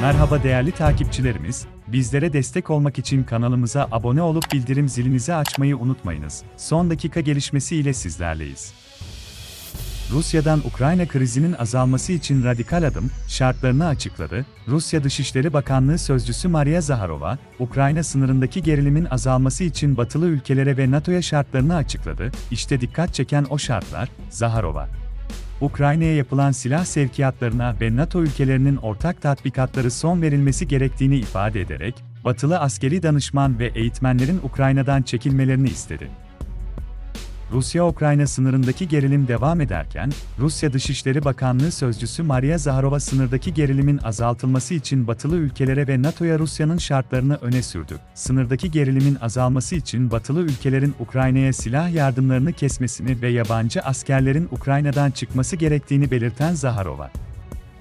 Merhaba değerli takipçilerimiz, bizlere destek olmak için kanalımıza abone olup bildirim zilinizi açmayı unutmayınız. Son dakika gelişmesi ile sizlerleyiz. Rusya'dan Ukrayna krizinin azalması için radikal adım şartlarını açıkladı. Rusya Dışişleri Bakanlığı Sözcüsü Maria Zaharova, Ukrayna sınırındaki gerilimin azalması için batılı ülkelere ve NATO'ya şartlarını açıkladı. İşte dikkat çeken o şartlar, Zaharova. Ukrayna'ya yapılan silah sevkiyatlarına ve NATO ülkelerinin ortak tatbikatları son verilmesi gerektiğini ifade ederek, batılı askeri danışman ve eğitmenlerin Ukrayna'dan çekilmelerini istedi. Rusya-Ukrayna sınırındaki gerilim devam ederken, Rusya Dışişleri Bakanlığı Sözcüsü Maria Zaharova sınırdaki gerilimin azaltılması için batılı ülkelere ve NATO'ya Rusya'nın şartlarını öne sürdü. Sınırdaki gerilimin azalması için batılı ülkelerin Ukrayna'ya silah yardımlarını kesmesini ve yabancı askerlerin Ukrayna'dan çıkması gerektiğini belirten Zaharova,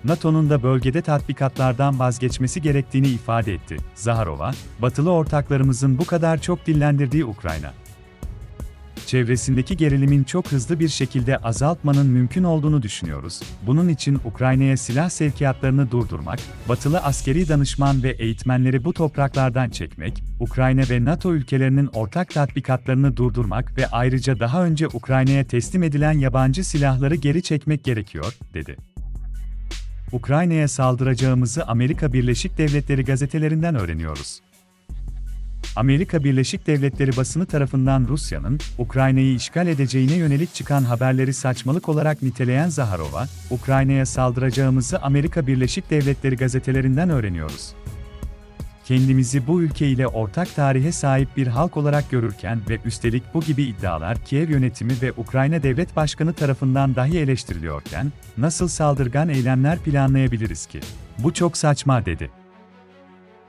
NATO'nun da bölgede tatbikatlardan vazgeçmesi gerektiğini ifade etti. Zaharova, batılı ortaklarımızın bu kadar çok dillendirdiği Ukrayna, çevresindeki gerilimin çok hızlı bir şekilde azaltmanın mümkün olduğunu düşünüyoruz. Bunun için Ukrayna'ya silah sevkiyatlarını durdurmak, batılı askeri danışman ve eğitmenleri bu topraklardan çekmek, Ukrayna ve NATO ülkelerinin ortak tatbikatlarını durdurmak ve ayrıca daha önce Ukrayna'ya teslim edilen yabancı silahları geri çekmek gerekiyor, dedi. Ukrayna'ya saldıracağımızı Amerika Birleşik Devletleri gazetelerinden öğreniyoruz. Amerika Birleşik Devletleri basını tarafından Rusya'nın Ukrayna'yı işgal edeceğine yönelik çıkan haberleri saçmalık olarak niteleyen Zaharova, Ukrayna'ya saldıracağımızı Amerika Birleşik Devletleri gazetelerinden öğreniyoruz. Kendimizi bu ülke ile ortak tarihe sahip bir halk olarak görürken ve üstelik bu gibi iddialar Kiev yönetimi ve Ukrayna Devlet Başkanı tarafından dahi eleştiriliyorken, nasıl saldırgan eylemler planlayabiliriz ki? Bu çok saçma dedi.